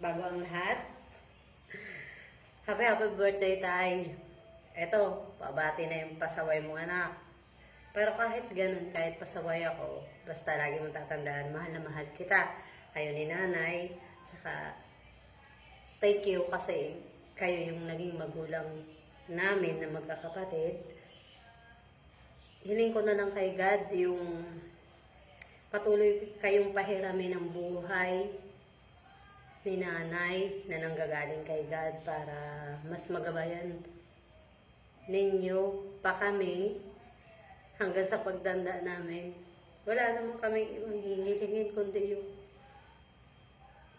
bago ang lahat. Happy happy birthday tayo. Eto, pabati na yung pasaway mong anak. Pero kahit ganun, kahit pasaway ako, basta lagi mong tatandaan, mahal na mahal kita. Kayo ni nanay, tsaka thank you kasi kayo yung naging magulang namin na magkakapatid. Hiling ko na lang kay God yung patuloy kayong pahiramin ng buhay ni nanay na nanggagaling kay God para mas magabayan ninyo pa kami hanggang sa pagdanda namin. Wala naman kami hihilingin kundi yung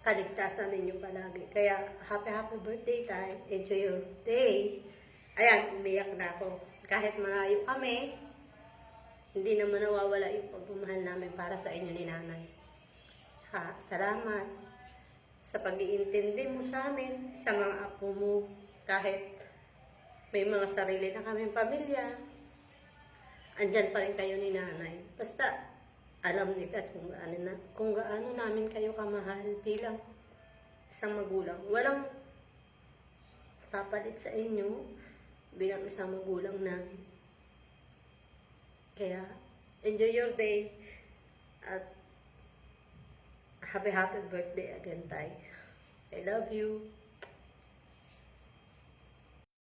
kaligtasan ninyo palagi. Kaya, happy, happy birthday tayo. Enjoy your day. Ayan, umiyak na ako. Kahit malayo kami, hindi naman nawawala yung pagmamahal namin para sa inyo ni nanay. Sa, salamat sa pag-iintindi mo sa amin, sa mga apo mo, kahit may mga sarili na kaming pamilya, andyan pa rin kayo ni nanay. Basta, alam ni Kat kung gaano, na, kung gaano namin kayo kamahal bilang isang magulang. Walang papalit sa inyo bilang isang magulang namin. Kaya, enjoy your day at happy happy birthday again, Tay. I love you.